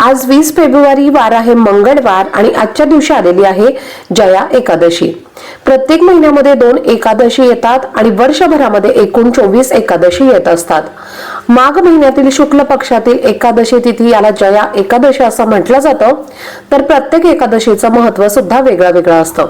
आज वीस फेब्रुवारी वार आहे मंगळवार आणि आजच्या दिवशी आलेली आहे जया एकादशी. प्रत्येक महिन्यामध्ये दोन एकादशी येतात आणि वर्षभरामध्ये एकूण चोवीस एकादशी येत असतात. माघ महिन्यातील शुक्ल पक्षातील एकादशी तिथी याला जया एकादशी असं म्हटलं जातं. तर प्रत्येक एकादशीचं महत्त्व सुद्धा वेगळं वेगळं असतं.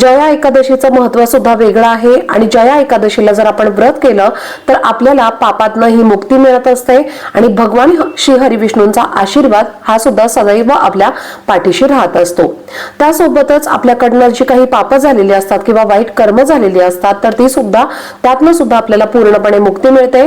जया एकादशीचं महत्त्व सुद्धा वेगळं आहे. आणि जया एकादशीला जर आपण व्रत केलं तर आपल्याला पापातनं ही मुक्ती मिळत असते. आणि भगवान श्री हरिविष्णूंचा आशीर्वाद हा सुद्धा सदैव आपल्या पाठीशी राहत असतो. त्यासोबतच आपल्याकडनं जी काही पापं झालेली असतात किंवा वाईट कर्म झालेली असतात तर ती सुद्धा त्यातनं सुद्धा आपल्याला पूर्णपणे मुक्ती मिळते.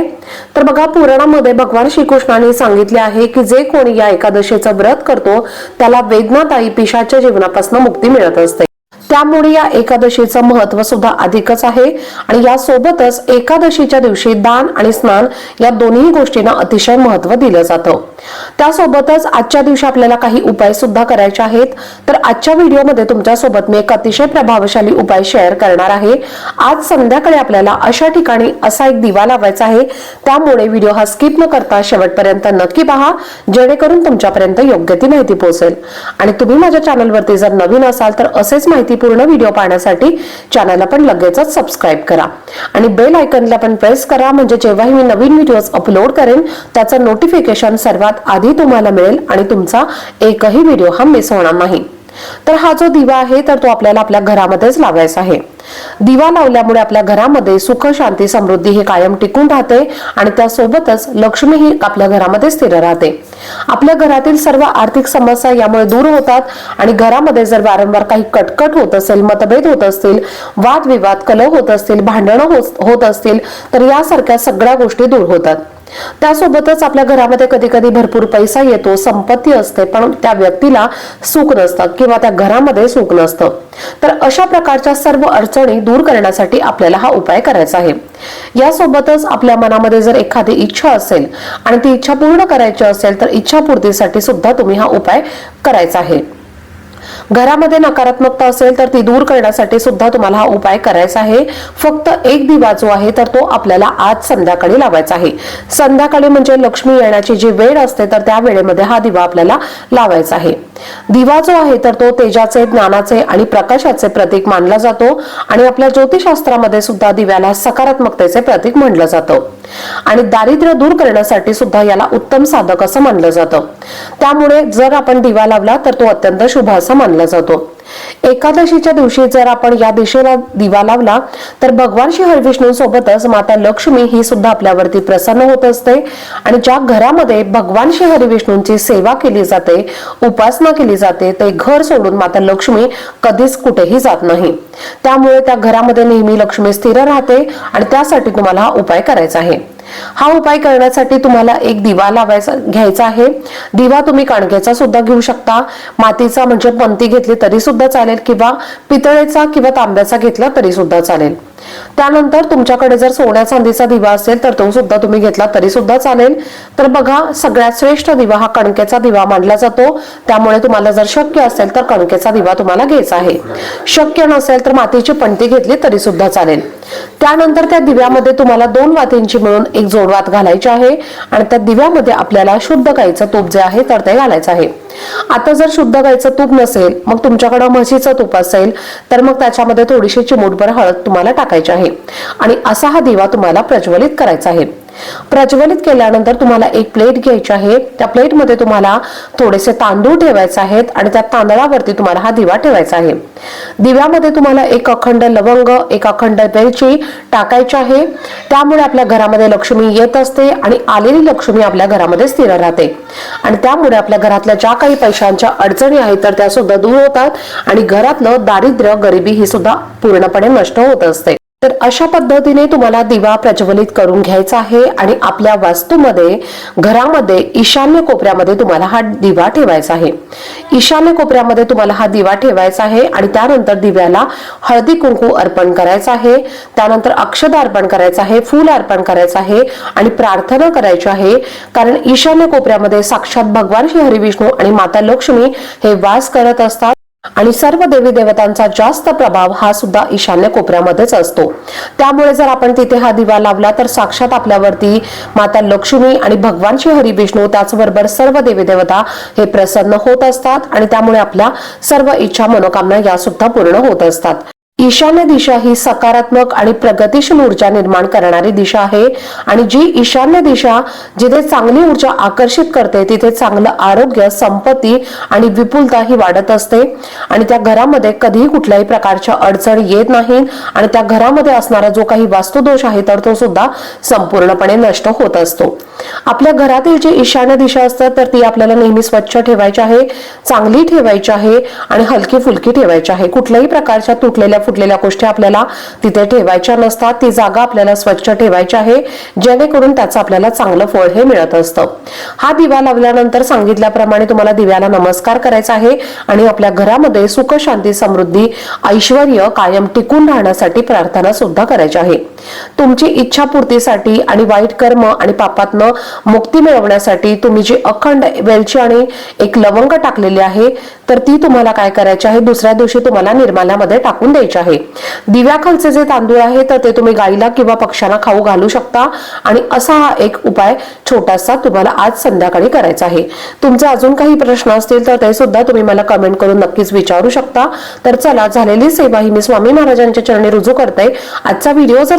तर बघा पुराणामध्ये भगवान श्रीकृष्णाने सांगितले आहे की जे कोणी या एकादशीचं व्रत करतो त्याला वेदनादायी पिशाच्या जीवनापासून मुक्ती मिळत असते. त्यामुळे या एकादशीचं महत्त्व सुद्धा अधिकच आहे. आणि यासोबतच एकादशीच्या दिवशी दान आणि स्नान या दोन्ही गोष्टींना अतिशय महत्त्व दिलं जातं. त्यासोबतच आजच्या दिवशी आपल्याला काही उपाय सुद्धा करायचे आहेत. तर आजच्या व्हिडिओमध्ये तुमच्यासोबत मी एक अतिशय प्रभावशाली उपाय शेअर करणार आहे. आज संध्याकाळी आपल्याला अशा ठिकाणी असा एक दिवा लावायचा आहे. त्यामुळे व्हिडिओ हा स्किप न करता शेवटपर्यंत नक्की पहा. जेणेकरून तुमच्यापर्यंत योग्य ती माहिती पोहोचेल. आणि तुम्ही माझ्या चॅनलवरती जर नवीन असाल तर असेच पूर्ण व्हिडिओ पाहण्यासाठी चॅनलला पण लगेचच सबस्क्राईब करा. आणि बेल आयकनला पण प्रेस करा म्हणजे जेव्हाही मी नवीन व्हिडिओज अपलोड करेन त्याचं नोटिफिकेशन सर्वात आधी तुम्हाला मिळेल आणि तुमचा एकही व्हिडिओ हा मिस होणार नाही. तर हा जो दिवा आहे तर तो आपल्याला आपल्या घरामध्येच लावायचा आहे. दिवा लावल्यामुळे आपल्या घरामध्ये सुख शांती समृद्धी हे कायम टिकून राहते आणि त्यासोबतच लक्ष्मी ही आपल्या घरामध्ये स्थिर राहते. आपल्या घरातील सर्व आर्थिक समस्या यामुळे दूर होतात आणि घरामध्ये जर वारंवार काही कटकट होत असेल मतभेद होत असतील वादविवाद कलह होत असतील भांडणं होत असतील तर यासारख्या सगळ्या गोष्टी दूर होतात. त्यासोबतच आपल्या घरामध्ये कधी कधी भरपूर पैसा येतो संपत्ती असते पण त्या व्यक्तीला सुख नसतं किंवा त्या घरामध्ये सुख नसतं. तर अशा प्रकारच्या सर्व अडचणी दूर करण्यासाठी आपल्याला हा उपाय करायचा आहे. यासोबतच आपल्या मनामध्ये जर एखादी इच्छा असेल आणि ती इच्छा पूर्ण करायची असेल तर इच्छापूर्तीसाठी सुद्धा तुम्ही हा उपाय करायचा आहे. घरामध्ये नकारात्मकता असेल तर ती दूर करण्यासाठी सुद्धा तुम्हाला हा उपाय करायचा आहे. फक्त एक दिवा जो आहे तर तो आपल्याला आज संध्याकाळी लावायचा आहे. संध्याकाळी म्हणजे लक्ष्मी येण्याची जी वेळ असते तर त्या वेळेमध्ये हा दिवा आपल्याला लावायचा आहे. दिवा जो आहे तर तो तेजाचे ज्ञानाचे आणि प्रकाशाचे प्रतीक मानला जातो आणि आपल्या ज्योतिषशास्त्रामध्ये सुद्धा दिव्याला सकारात्मकतेचे प्रतीक म्हणलं जातं. आणि दारिद्र्य दूर करण्यासाठी सुद्धा याला उत्तम साधक असं मानलं जातं. त्यामुळे जर आपण दिवा लावला तर तो अत्यंत शुभ असं मानला जातो. एकादशीच्या दिवशी जर आपण या दिशेला दिवा लावला तर भगवान श्री हरिविष्णू सोबतच माता लक्ष्मी ही सुद्धा आपल्यावरती प्रसन्न होत असते. आणि ज्या घरामध्ये भगवान श्री हरिविष्णूंची सेवा केली जाते उपासना केली जाते ते घर सोडून माता लक्ष्मी कधीच कुठेही जात नाही. त्यामुळे त्या घरामध्ये नेहमी लक्ष्मी स्थिर राहते आणि त्यासाठी तुम्हाला हा उपाय करायचा आहे. हा उपाय करण्यासाठी तुम्हाला एक दिवा लावायचा घ्यायचा आहे. दिवा तुम्ही कणकेचा सुद्धा घेऊ शकता. मातीचा म्हणजे पंती घेतली तरी सुद्धा चालेल किंवा पितळेचा किंवा तांब्याचा घेतला तरी सुद्धा चालेल. त्यानंतर तुमच्याकडे जर सोन्या चांदीचा दिवा असेल तर तो सुद्धा तुम्ही घेतला तरी सुद्धा चालेल. तर बघा सगळ्यात श्रेष्ठ दिवा हा कणकेचा दिवा मानला जातो. त्यामुळे तुम्हाला जर शक्य असेल तर कणकेचा दिवा तुम्हाला घ्यायचा आहे. शक्य नसेल तर मातीची पणती घेतली तरी सुद्धा चालेल. त्यानंतर त्या दिव्यामध्ये तुम्हाला दोन वातींची मिळून एक जोडवात घालायची आहे. आणि त्या दिव्यामध्ये आपल्याला शुद्ध गाईचं तूप जे आहे तर ते घालायचं आहे. आता जर शुद्ध गाईचं तूप नसेल मग तुमच्याकडं म्हशीचं तूप असेल तर मग त्याच्यामध्ये थोडीशी चिमूटभर हळद तुम्हाला टाकायची आहे. आणि असा हा दिवा तुम्हाला प्रज्वलित करायचा आहे. प्रज्वलित केल्यानंतर तुम्हाला एक प्लेट घ्यायची आहे. त्या प्लेटमध्ये तुम्हाला थोडेसे तांदूळ ठेवायचे आहेत आणि त्या तांदळावरती तुम्हाला हा दिवा ठेवायचा आहे. दिव्यामध्ये तुम्हाला एक अखंड लवंग एक अखंड वेलची टाकायची आहे. त्यामुळे आपल्या घरामध्ये लक्ष्मी येत असते आणि आलेली लक्ष्मी आपल्या घरामध्ये स्थिर राहते. आणि त्यामुळे आपल्या घरातल्या ज्या काही पैशांच्या अडचणी आहेत तर त्या सुद्धा दूर होतात आणि घरातलं दारिद्र्य गरिबी ही सुद्धा पूर्णपणे नष्ट होत असते. तर अशा पद्धतीने तुम्हाला दिवा प्रज्वलित करून घ्यायचा आहे आणि आपल्या वास्तूमध्ये घरामध्ये ईशान्य कोपऱ्यामध्ये तुम्हाला हा दिवा ठेवायचा आहे. ईशान्य कोपऱ्यामध्ये तुम्हाला हा दिवा ठेवायचा आहे आणि त्यानंतर दिव्याला हळदी कुंकू अर्पण करायचं आहे. त्यानंतर अक्षदा अर्पण करायचं आहे फूल अर्पण करायचं आहे आणि प्रार्थना करायची आहे. कारण ईशान्य कोपऱ्यामध्ये साक्षात भगवान श्री हरिविष्णू आणि माता लक्ष्मी हे वास करत असतात. आणि सर्व देवी देवतांचा जास्त प्रभाव हा सुद्धा ईशान्य कोपऱ्यामध्येच असतो. त्यामुळे जर आपण तिथे हा दिवा लावला तर साक्षात आपल्यावरती माता लक्ष्मी आणि भगवान श्री हरी विष्णू त्याचबरोबर सर्व देवी देवता हे प्रसन्न होत असतात आणि त्यामुळे आपल्या सर्व इच्छा मनोकामना या सुद्धा पूर्ण होत असतात. ईशान्य दिशा ही सकारात्मक आणि प्रगतिशील ऊर्जा निर्माण करणारी दिशा आहे. आणि जी ईशान्य दिशा जिथे चांगली ऊर्जा आकर्षित करते तिथे चांगलं आरोग्य संपत्ती आणि विपुलता ही वाढत असते. आणि त्या घरामध्ये कधीही कुठल्याही प्रकारच्या अडचण येत नाही. आणि त्या घरामध्ये असणारा जो काही वास्तुदोष आहे तर तो सुद्धा संपूर्णपणे नष्ट होत असतो. आपल्या घरातील जी ईशान्य दिशा असतात तर ती आपल्याला नेहमी स्वच्छ ठेवायची आहे चांगली ठेवायची आहे आणि हलकी फुलकी ठेवायची आहे. कुठल्याही प्रकारच्या तुटलेल्या फुटलेल्या गोष्टी आपल्याला तिथे ठेवायच्या नसतात. ती जागा आपल्याला स्वच्छ ठेवायची आहे जेणेकरून त्याचं आपल्याला चांगलं फळ हे मिळत असतं. हा दिवा लावल्यानंतर सांगितल्याप्रमाणे तुम्हाला दिव्याला नमस्कार करायचा आहे आणि आपल्या घरामध्ये सुख शांती समृद्धी ऐश्वर कायम टिकून राहण्यासाठी प्रार्थना सुद्धा करायची आहे. तुमची इच्छापूर्तीसाठी आणि वाईट कर्म आणि पापातनं मुक्ती मिळवण्यासाठी तुम्ही जी अखंड वेलची आणि एक लवंग टाकलेली आहे तर ती तुम्हाला काय करायची आहे? दुसऱ्या दिवशी तुम्हाला निर्माल्यामध्ये टाकून द्यायची आहे. दिव्याखालचे जे तांदूळ आहे तर ते तुम्ही गाईला किंवा पक्ष्यांना खाऊ घालू शकता. आणि असा हा एक उपाय छोटासा तुम्हाला आज संध्याकाळी करायचा आहे. तुमचे अजून काही प्रश्न असतील तर ते सुद्धा तुम्ही मला कमेंट करून नक्कीच विचारू शकता. तर चला झालेली सेवा ही मी स्वामी महाराजांच्या चरणी रुजू करते. आजचा व्हिडिओ जर